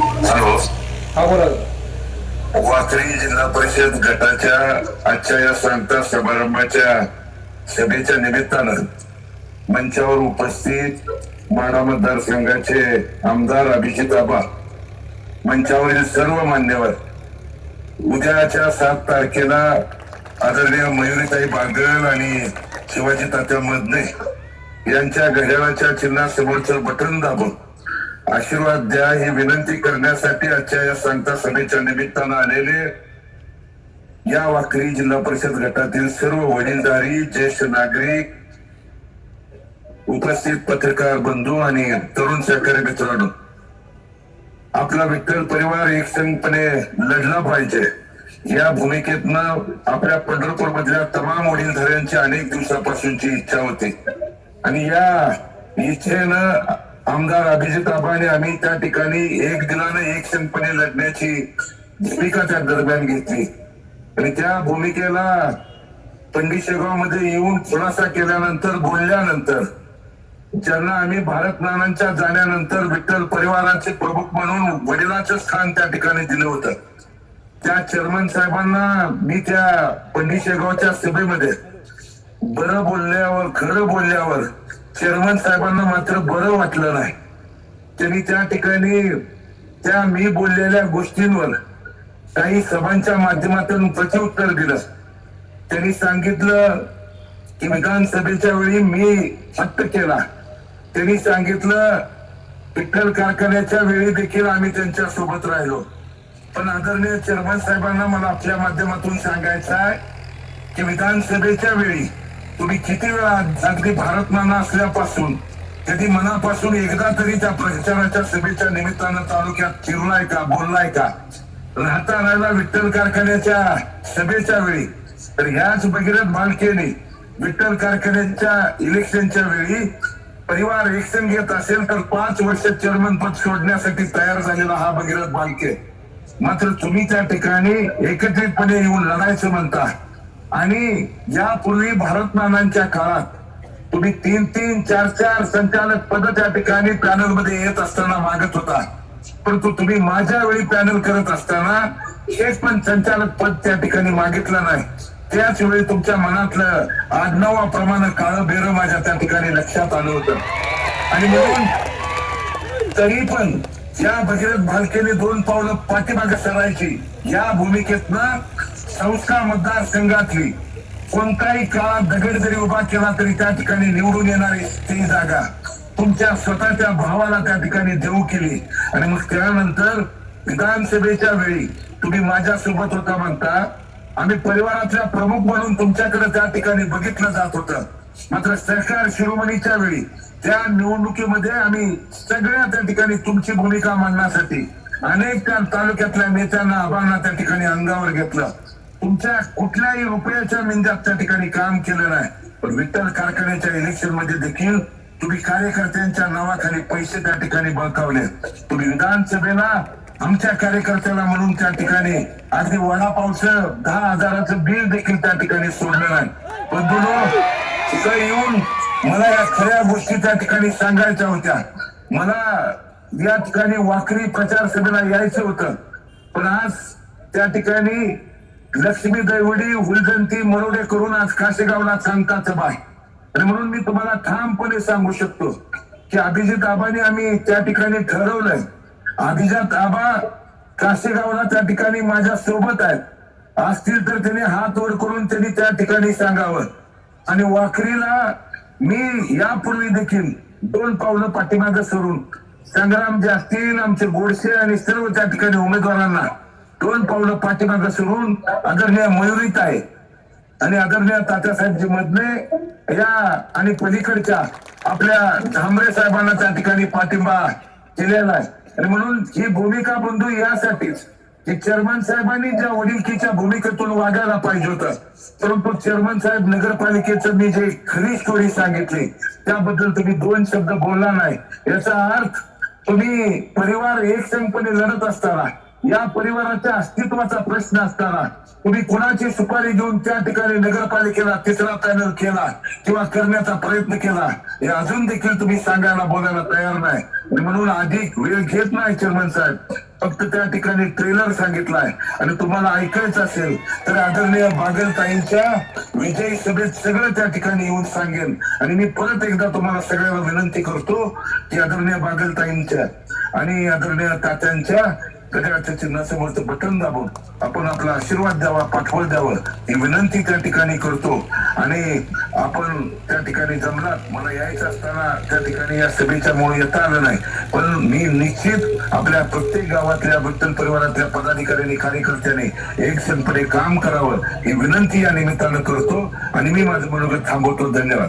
Hello हा बोला दादा. वाकडी जिल्हा परिषद गटाच्या आजच्या या सांगता समारंभाच्या सभेच्या निमित्तानं मंचावर उपस्थित माडा मतदारसंघाचे आमदार अभिजित आबा मंचावरील सर्व मान्यवर उद्याच्या सात तारखेला आदरणीय मयुरीताई बागल आणि शिवाजी तात्या मदने यांच्या घड्याळाच्या चिन्हासमोरचं बटन दाबून आशीर्वाद द्या ही विनंती करण्यासाठी आजच्या या सांगता सभेच्या निमित्तानं आलेले या वाकरी जिल्हा परिषद गटातील सर्व वडीलधारी ज्येष्ठ नागरिक उपस्थित पत्रकार बंधू आणि तरुण सहकारी मित्रांनो आपला विठ्ठल परिवार एकसंगपणे लढला पाहिजे. या भूमिकेतनं आपल्या पंढरपूर मधल्या तमाम वडीलधाऱ्यांची अनेक दिवसापासूनची इच्छा होती. आणि या इच्छेनं आमदार अभिजित आबाने आम्ही त्या ठिकाणी एक दिलानं एक क्षणपणे लढण्याची भूमिका त्या दरम्यान घेतली. आणि त्या भूमिकेला पंडित शेगावमध्ये येऊन खुलासा केल्यानंतर बोलल्यानंतर ज्यांना आम्ही भारत नानांच्या जाण्यानंतर विठ्ठल परिवाराचे प्रमुख म्हणून वडिलाचं स्थान त्या ठिकाणी दिलं होतं. त्या चेअरमन साहेबांना मी त्या पंडित शेगावच्या सभेमध्ये बरं बोलल्यावर खरं बोलल्यावर चेअरमन साहेबांना मात्र बरं वाटलं नाही. त्यांनी त्या ठिकाणी त्या मी बोललेल्या गोष्टींवर काही सभांच्या माध्यमातून प्रत्युत्तर दिलं. त्यांनी सांगितलं की विधानसभेच्या वेळी मी हट्ट केला. त्यांनी सांगितलं विठ्ठल कारखान्याच्या वेळी देखील आम्ही त्यांच्यासोबत राहिलो. पण आदरणीय चेअरमन साहेबांना मला आपल्या माध्यमातून सांगायचं आहे की विधानसभेच्या वेळी तुम्ही किती वेळा अगदी भारत नाना असल्यापासून कधी मनापासून एकदा तरी त्या प्रचाराच्या सभेच्या निमित्तानं तालुक्यात फिरलाय का बोललाय का? राहता राहिला विठ्ठल कारखान्याच्या सभेच्या वेळी तर ह्याच भगीरथ बालकेने विठ्ठल कारखान्याच्या इलेक्शनच्या वेळी परिवार एकसंघ घेत असेल तर पाच वर्ष चेअरमन पद सोडण्यासाठी तयार झालेला हा भगीरथ बालके मात्र तुम्ही त्या ठिकाणी एकत्रितपणे येऊन लढायचं म्हणता. आणि यापूर्वी भारत नानांच्या काळात तुम्ही तीन तीन चार चार संचालक पद त्या ठिकाणी पॅनलमध्ये येत असताना मागत होता. परंतु तुम्ही माझ्या वेळी पॅनल करत असताना एक पण संचालक पद त्या ठिकाणी मागितलं नाही. त्याच वेळी तुमच्या मनातलं आडनावाप्रमाणे काळं बेर माझ्या त्या ठिकाणी लक्षात आलं होतं. आणि म्हणून तरी पण या भगीरथ भालकेने दोन पावलं पाठीमागे सरायची. या भूमिकेतनं संस्था मतदारसंघातली कोणताही काळात दगड जरी उभा केला तरी त्या ठिकाणी निवडून येणारी ती जागा तुमच्या स्वतःच्या भावाला त्या ठिकाणी देऊ केली. आणि मग त्यानंतर विधानसभेच्या वेळी तुम्ही माझ्या सोबत होता म्हणता आम्ही परिवारातल्या प्रमुख म्हणून तुमच्याकडे त्या ठिकाणी बघितलं जात होतं. मात्र सरकार शिरोमणीच्या वेळी त्या निवडणुकीमध्ये आम्ही सगळ्या त्या ठिकाणी तुमची भूमिका मांडण्यासाठी अनेक त्या तालुक्यातल्या नेत्यांना आबांना त्या ठिकाणी अंगावर घेतलं. तुमच्या कुठल्याही रुपयाच्या मिंजात त्या ठिकाणी काम केलं नाही. पण विठ्ठल कारखान्याच्या इलेक्शनमध्ये देखील तुम्ही कार्यकर्त्यांच्या नावाखाली पैसे त्या ठिकाणी बळकावले. तुम्ही विधानसभेला आमच्या कार्यकर्त्याला म्हणून त्या ठिकाणी अगदी वडापावचं दहा हजाराचं बिल देखील त्या ठिकाणी सोडलं नाही. पण तिथं येऊन मला या खऱ्या गोष्टी त्या ठिकाणी सांगायच्या होत्या. मला या ठिकाणी वाकरी प्रचार सभेला यायचं होतं. पण आज त्या ठिकाणी लक्ष्मी दैवडी हुलजंती मरोडे करून आज काशेगावला सांगता सभा आणि म्हणून मी तुम्हाला ठामपणे सांगू शकतो की अभिजित आबाने आम्ही त्या ठिकाणी ठरवलंय. अभिजात आबा काशेगावला त्या ठिकाणी माझ्या सोबत आहेत. असतील तर त्यांनी हात वर करून त्यांनी त्या ठिकाणी सांगावं. आणि वाकरीला मी यापूर्वी देखील दोन पावलं पाठीमागं सरून संग्राम जे असतील आमचे गोडसे आणि सर्व त्या ठिकाणी उमेदवारांना दोन पावलं पाठीमागे सोडून आदरणीय मयुरीत आहे? आणि आदरणीय तात्यासाहेबजी मधने या आणि पलीकडच्या आपल्या धामरे साहेबांना त्या ठिकाणी पाठिंबा केलेला आहे. आणि म्हणून ही भूमिका बंधू यासाठीच की चेअरमन साहेबांनी ज्या वडिलकीच्या भूमिकेतून वागायला पाहिजे होतं परंतु चेअरमन साहेब नगरपालिकेचं मी जे खरी स्टोरी सांगितली त्याबद्दल तुम्ही दोन शब्द बोलला नाही. याचा अर्थ तुम्ही परिवार एकसंघपणे लढत असताना या परिवाराच्या अस्तित्वाचा प्रश्न असताना तुम्ही कोणाची सुपारी घेऊन त्या ठिकाणी नगरपालिकेला तिसरा पॅनल केला किंवा करण्याचा प्रयत्न केला हे अजून देखील तुम्ही सांगायला बोलायला तयार नाही. आणि म्हणून अधिक वेळ घेत नाही चेअरमन साहेब. फक्त त्या ठिकाणी ट्रेलर सांगितलाय. आणि तुम्हाला ऐकायचं असेल तर आदरणीय बागलताईंच्या विजयी सभेत सगळं त्या ठिकाणी येऊन सांगेन. आणि मी परत एकदा तुम्हाला सगळ्यांना विनंती करतो की आदरणीय बागलताईंच्या आणि आदरणीय तात्यांच्या गजराच्या चिन्हासमोरचं बटन दाबून आपण आपला आशीर्वाद द्यावा पाठबळ द्यावं ही विनंती त्या ठिकाणी करतो. आणि आपण त्या ठिकाणी जमलात मला यायचं असताना त्या ठिकाणी या सभेच्या मुळे येता आलं नाही. पण मी निश्चित आपल्या प्रत्येक गावातल्या बट्टल परिवारातल्या पदाधिकाऱ्यांनी कार्यकर्त्यांनी एक संपणे काम करावं ही विनंती या निमित्तानं करतो. आणि मी माझं मनोगत थांबवतो. धन्यवाद.